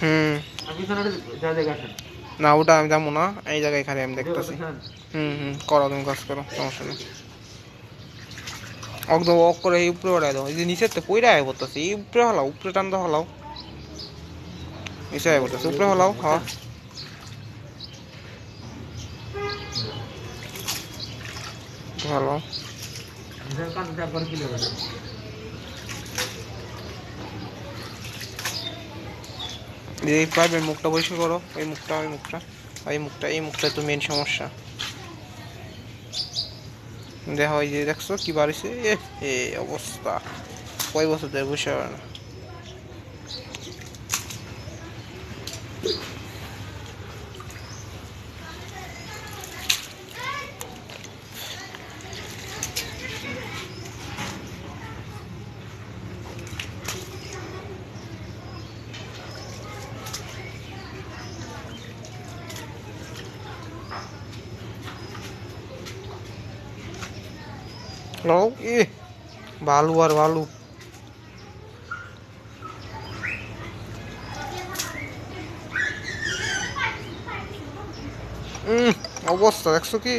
হুম। না, ওটা আমি যাব না। এই জায়গায় খালি আমি দেখতেছি। হুম হুম, করো তুমি কাজ করো, সমস্যা নেই। একদম অক করে এই উপরে ওড়াই দাও। এই যে নিচের তো পইরা আয় বলতেছে এই উপরে হলাও, উপরে টানতে হলাও। নিচে আয় বলতেছে উপরে হলাও হ্যাঁ ভালো কান যা করে কিলো করে এই পারবে মুখটা পরিষ্কার করো। এই মুখটা ওই মুখটা। এই মুখটা এই মুখটা তো মেন সমস্যা। দেখা হয় যে, দেখছ কি বাড়িছে এ অবস্থা। কয় বছর ধরে বসে না হ্যালো এ বালু আর বালু উম, অবস্থা দেখছ কি